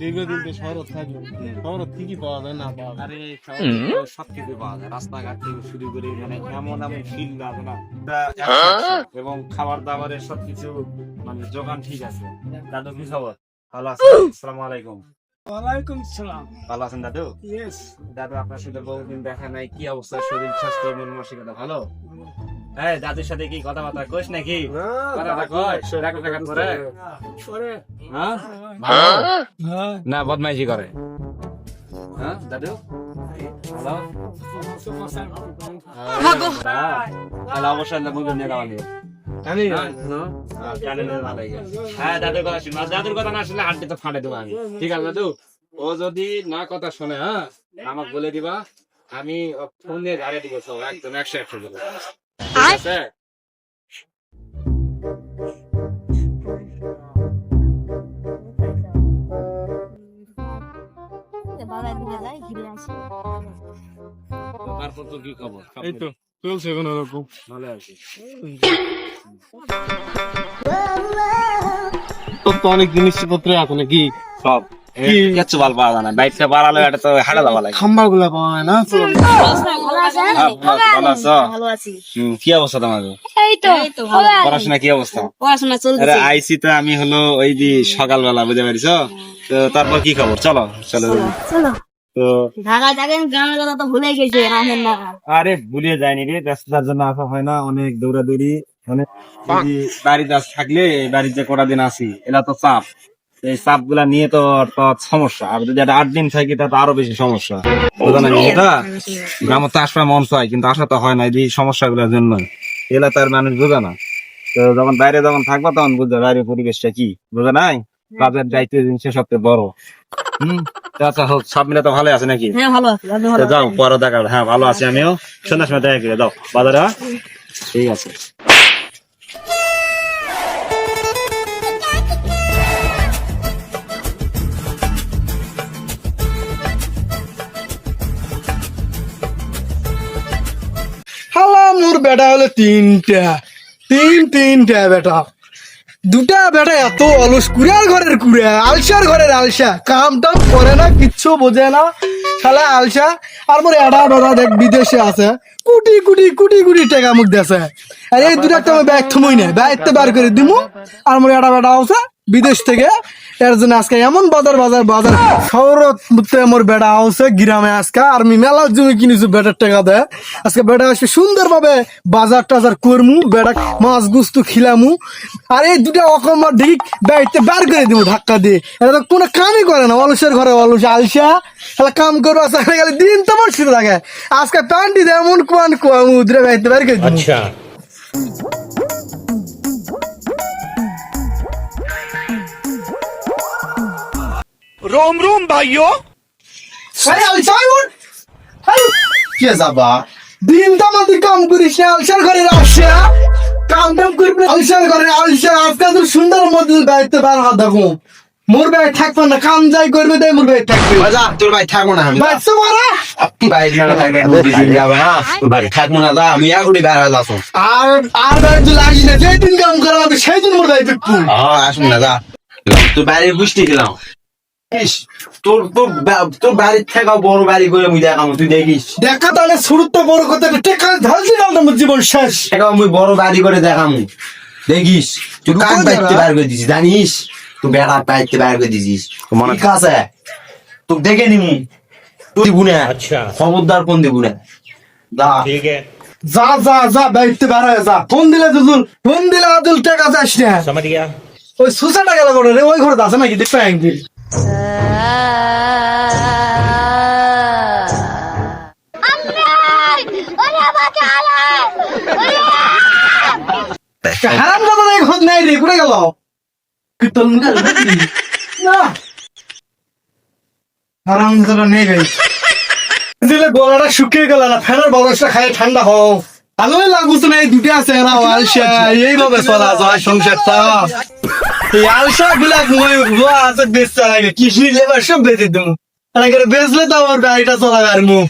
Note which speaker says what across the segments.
Speaker 1: দীর্ঘদিন শহর থাকবে শহর ঠিকই পাওয়া যায় না পাওয়া
Speaker 2: আরে সব কিছু পাওয়া যায় রাস্তাঘাট থেকে শুরু করে মানে এমন এমন ফিল লাগে না। এবং খাবার দাবারের সবকিছু মানে যোগান ঠিক আছে দাদু কি খবর ভালো আসসালামু আলাইকুম
Speaker 1: ওয়ালাইকুম সালাম।
Speaker 2: ভালো আছেন দাদু?
Speaker 1: ইয়েস
Speaker 2: দাদু আপনার সাথে বহুদিন দেখা নাই কি অবস্থা? শরীর স্বাস্থ্য মন মানসিকতা ভালো? হ্যাঁ দাদুর সাথে কি কথাবার্তা কইস নাকি? কথাবার্তা কয়? দেখা দেখা করে।
Speaker 1: পরে
Speaker 2: হ্যাঁ?
Speaker 1: হ্যাঁ?
Speaker 2: না বদমাইশি করে। হ্যাঁ দাদু? তাহলে অবশ্যই মুভি নিয়ে।
Speaker 1: আমি
Speaker 2: হ্যাঁ দাদুর কথা শুনব। দাদুর কথা না শুনলে হাড্ডি তো ফাটে দেবো আমি ঠিক আছে দাদু? ও যদি না কথা শোনে হ্যাঁ আমাকে বলে দিবা। আমি ফোন দিয়ে ঝাড়ে দিব সব একদম একশো একশো দেবো তারপর কি খবর?
Speaker 1: এই তো। চলছে কোনো রকম
Speaker 2: ভালো আছি
Speaker 1: তো অনেক জিনিসপত্র আছে নাকি?
Speaker 2: সব।
Speaker 1: কি?
Speaker 2: কিচ্ছু ভালো পাওয়া যায় না। বাইকটা বাড়ালে এটা তো হাঁটা দেওয়া লাগে।
Speaker 1: খাম্বা গুলা পাওয়া যায় না?
Speaker 3: ভালো
Speaker 2: হ্যাঁ, ভালো আছো। কি অবস্থা তোমার?
Speaker 3: এই তো
Speaker 2: পড়াশোনা কি অবস্থা?
Speaker 3: পড়াশোনা
Speaker 2: আরে
Speaker 3: চলছে।
Speaker 2: আইসি তো আমি হলো ওই যে সকালবেলা বুঝতে পারিস তো তারপর কি খবর? চলো। চলো
Speaker 3: চলো।
Speaker 2: তো
Speaker 3: ঢাকা থাকেন গ্রামের কথা তো ভুলে গেছে রামের না।
Speaker 2: আরে ভুলিয়ে যায়নি রে ব্যস্ততার জন্য আসা হয় না অনেক দৌড়াদৌড়ি অনেক যদি বাড়িতে থাকলে বাড়িতে কটা দিন আসি এলা তো চাপ। এই চাপগুলা নিয়ে তো সমস্যা আর যদি আট দিন থাকি তা তো আরও বেশি সমস্যা। বুঝো না এটা গ্রামে তো আসবার মন চায় কিন্তু আসা তো হয় না এই সমস্যা গুলোর জন্য এলা তার মানুষ বোঝে না। তো যখন বাইরে যখন থাকব তখন বুঝবে বাইরের পরিবেশটা কি বুঝে নাই? কাজের দায়িত্ব জিনিস সবচেয়ে বড়। হম? আচ্ছা হোক সব মিলে তো ভালো আছে নাকি?
Speaker 3: হ্যাঁ ভালো আছি
Speaker 2: যাও পরে দেখা হ্যাঁ ভালো আছি আমিও। সন্ধ্যার সময় দেখা করে দাও বাজারে হ্যাঁ? ঠিক আছে।
Speaker 1: হালা মোর বেটা হলো তিনটা। তিন তিনটা বেটা। দুটা বেটা এত অলস কুড়ার ঘরের কুড়া, আলসার ঘরের আলসা। কাম টাম করে না, কিচ্ছু বোঝে না। শালা আলসা, আর মোর এডা ডরা দেখ বিদেশে আছে। কুটি কুটি কুটি কুটি টাকা মুখ দেছে আর এই দুটা একটা আমি ব্যাগ থমই না ব্যাগ তো বার করে দিমু। আর মোর এডা বেটা আছে, বিদেশ থেকে এর জন্য আজকে এমন বাজার বাজার বাজার। শহরত মোর বেড়া আছে গ্রামে আজকে আর আমি মেলা জমি কিনেছি বেটার টাকা দেয় আজকে বেটা আসবে সুন্দর ভাবে বাজার টাজার করমু বেড়া মাছ গুস্তু খিলামু। আর এই দুটা অকম্মা ঢিক বেড়তে বার করে দিব ধাক্কা দিয়ে। এটা তো কোনো কামই করে না অলসের ঘরে অলস আলসা তাহলে কাম করব আজকে গেলে দিন তো শুরু থাকে। আজকে প্যান্টি দেয় এমন কোয়ান কোয়ামু, উদরে বেড়তে বার করে দিব
Speaker 4: রোম রোম ভাইও
Speaker 1: আরে আলসাই উঠ
Speaker 4: কে যাবা
Speaker 1: দিন তামাদি কাম করিস না আলসার ঘরে আসছে কাম টাম করবি না আলসার ঘরে আলসার আজকাল তো সুন্দর মধ্যে গাইতে বার হাত দেখো মোর ভাই থাকব না কাম যাই করবে তাই মোর ভাই থাকবে
Speaker 4: বাজা তোর ভাই থাকব না আমি
Speaker 1: বাচ্চা মারা আপনি
Speaker 4: ভাই না থাকবে না ভাই থাকব না দা আমি এখনই বের হয়ে যাব
Speaker 1: আর আর ভাই তো লাগি না যেই দিন কাম করা হবে সেই দিন মোর ভাই পিকু
Speaker 4: হ্যাঁ আসুন না দা তুই বাইরে বুঝতে গেলাম তোর তোর তোর বাড়ির থেকে বড় বাড়ি করে মুই দেখাম তুই দেখিস?
Speaker 1: দেখা তাহলে শুরুতে বড় কথা টেকা ঢালছি না আমার জীবন শেষ।
Speaker 4: দেখা মুই বড় বাড়ি করে দেখাম। দেখিস? তুই কাক বাইতে বার করে দিছিস জানিস? তুই বেড়া বাইতে বার করে দিছিস।
Speaker 2: মনে-
Speaker 4: ঠিক আছে? তোকে দেখে নিমু। তুই দিব না। আচ্ছা। খবরদার কোন দিব না। দা
Speaker 1: যা যা যা বাইতে বার হয়ে যা। ফোন দিলে ফোন দিলে আদুল টাকা যাস না। ওই সুসাটা গেল করে রে? ওই ঘরে আছে নাকি? দেখবে একদিন। গলাটা শুকিয়ে গেল না খাই ঠান্ডা হও। লাগুস না, এই দুটো আছে চলা যায় সংসারটা। বেচলে তো আমার গাড়িটা চলাবে আর মুখ।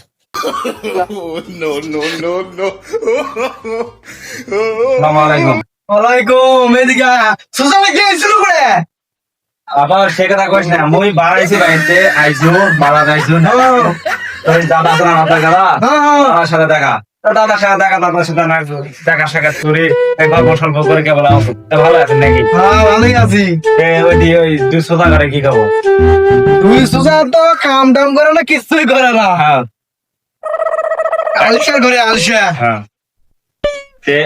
Speaker 2: আবার সে কথা কইস না মুই বাড়াইছি বাড়িতে আইসু বাড়া যাইছু না তোর দাদা আছে না মাথা গেলা আমার সাথে দেখা। তো দাদার সাথে দেখা দাদার সাথে না দেখা সাক্ষাৎ করে। এই গল্প করে কেবল ভালো আছেন নাকি?
Speaker 1: হ্যাঁ ভালোই আছি।
Speaker 2: ওই দি ওই দুই সোজা কি খাব
Speaker 1: তুই সুজা তো কাম টাম করে না কিছুই করে না।
Speaker 2: হ্যাঁ।
Speaker 1: আলসা করে আলসা।
Speaker 2: হ্যাঁ।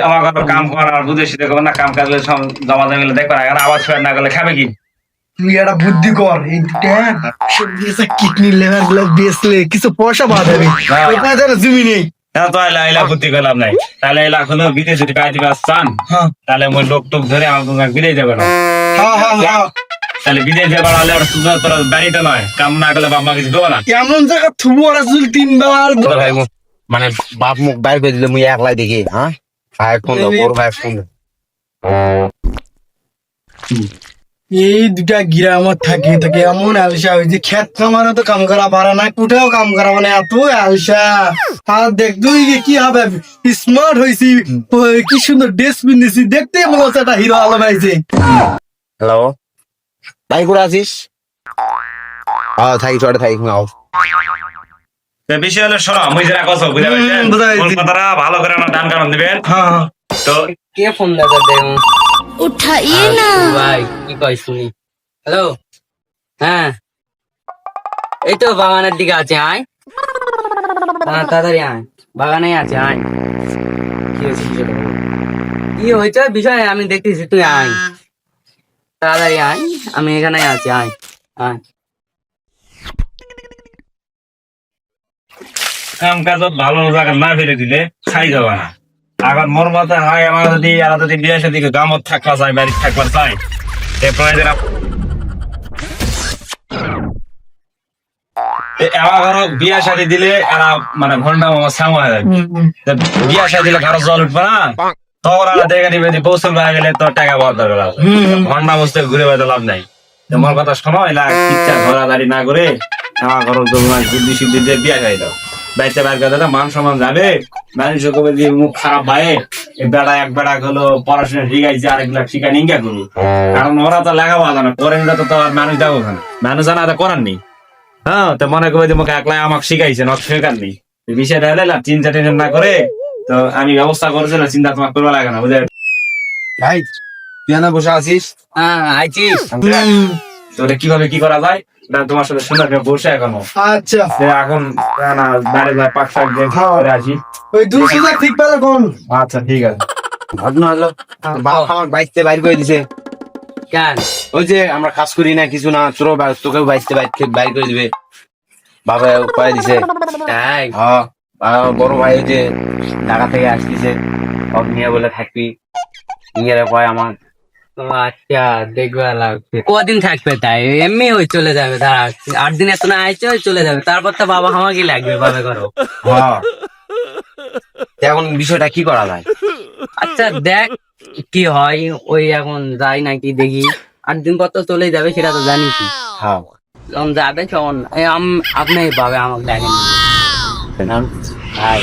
Speaker 2: আমার কত কাম করার বুঝে না কাম সব জমা আবার ছয় না গেলে খাবে কি?
Speaker 1: তুই একটা বুদ্ধি কর এই কিডনি লেভারগুলো বেচলে কিছু পয়সা পাওয়া যাবে। জমি নেই।
Speaker 2: নাই। তাহলে এলা হলো বিদেশ যদি পাই দিবা চান
Speaker 1: হ্যাঁ।
Speaker 2: তাহলে মই লোক টোক ধরে আমার বিদেশ যাবে না।
Speaker 1: হ্যাঁ হ্যাঁ
Speaker 2: তাহলে বিদেশ যাবার হলে আর সুযোগ তোর বাড়িতে নয়। কাম না করলে বাবা কিছু দেবো না।
Speaker 1: এমন জায়গা থুবো ওরা চুল তিনবার।
Speaker 4: মানে বাপ মুখ বাইর করে দিলে মুই একলাই দেখি হ্যাঁ? ভাই ফোন বড় ভাই ফোন
Speaker 1: এই দুটা গ্রামত থাকে থাকে এমন আলসা ওই যে খেত কামারও তো কাম করা পারে না কোথাও কাম করা মানে এত আলসা। আর দেখ তুই কি হবে? স্মার্ট হয়েছি কি সুন্দর ড্রেস পিন্ধিছি। দেখতে মনে হচ্ছে একটা হিরো আলম আইছে
Speaker 4: হ্যালো ভাই করে আছিস? থাকি চড়ে থাকি
Speaker 2: হলো শোনো মুই যেটা কথা। কোন কথাটা ভালো করে না ডান কারণ দিবেন।
Speaker 1: হ্যাঁ।
Speaker 2: তো
Speaker 5: কে ফোন দেন
Speaker 3: উঠাইয়ে না।
Speaker 5: ভাই কি কয় শুনি? হ্যালো হ্যাঁ। এই তো বাগানের দিকে আছে আয়। হ্যাঁ তাড়াতাড়ি আয়। বাগানে আছে আয়। কি হয়েছে কি হয়েছে বিষয়? আমি দেখতেছি তুই আয়। তাড়াতাড়ি আয়। আমি এখানে আছি আয়। আয়।
Speaker 2: কাম কাজ ভালো জায়গা না ফেলে দিলে খাই যাবা না। এখন মোর মতে হয় আমার যদি এরা যদি বিয়ে সাথে গামত থাকবা চাই বাড়ি থাকবার চাই। আমার ঘর বিয়া শাদি দিলে এরা মানে ঘণ্টা সাম হয়ে বিয়া শাদি দিলে ঘর জল উঠবে না? তখন দেখে নিবে যে পৌঁছল হয়ে গেলে তো টাকা পাওয়া দরকার। ঘণ্টা বসতে ঘুরে বেড়াতে লাভ নাই। তোমার কথা শোনো এলা ইচ্ছা না করে আমার ঘর তোমার বুদ্ধি সিদ্ধি দিয়ে বিয়া খাই দাও। বাইতে বাইর কথা মান সম্মান যাবে মানুষ কবে দিয়ে মুখ খারাপ ভাই বেড়া এক বেড়া হলো পড়াশোনা শিখাইছে আরেকগুলা শিখা নিঙ্গা করব কারণ ওরা তো লেখাপড়া জানে পরে নিলে তো তো আর মানুষ যাব ওখানে মানুষ জানা তো করার নেই। হ্যাঁ তো মনে করবে যে মুখে একলাই আমাকে শিখাইছে নক শেখার নেই। বিষয়টা হলে না চিন্তা টেনশন না করে তো আমি ব্যবস্থা করেছিলাম চিন্তা তোমার করবা লাগে না বুঝে
Speaker 4: ভাই তুই না বসে আছিস?
Speaker 5: হ্যাঁ আইছিস।
Speaker 1: হুম,
Speaker 2: তো ওটা কীভাবে কি করা যায়? এটা তোমার সাথে করে বসে এখনও।
Speaker 1: আচ্ছা।
Speaker 2: এখন না বাইরে যায় পাক শাক দিয়ে করে আসি।
Speaker 1: ওই ঠিক পেলে কোন?
Speaker 2: আচ্ছা ঠিক আছে।
Speaker 4: ঘটনা হলো তোর বাপ আমার বাইতে বাইর করে দিছে।
Speaker 5: কেন?
Speaker 4: ওই যে আমরা কাজ করি না কিছু না তোর তোকেও বাইতে বাইর বাইর করে দিবে। বাবা উপায় দিছে।
Speaker 5: তাই?
Speaker 4: হ্যাঁ বড় ভাই ওই যে ঢাকা থেকে আসতেছে। সব নিয়ে বলে থাকবি। নিয়ে কয় আমার
Speaker 5: আচ্ছা দেখবে লাগছে কদিন থাকবে তাই? এমনি ওই চলে যাবে দাঁড়া। আট দিন এত না আইছে ওই চলে যাবে। তারপর তো বাবা আমাকে লাগবে ভাবে করো।
Speaker 4: হ্যাঁ। এখন বিষয়টা কি করা যায়?
Speaker 5: আচ্ছা দেখ কি হয় ওই এখন যাই নাকি দেখি। আট দিন পর তো চলে যাবে সেটা তো জানিস
Speaker 4: হ্যাঁ।
Speaker 5: যখন যাবে তখন আপনি পাবে আমাকে দেখেন।
Speaker 4: ভাই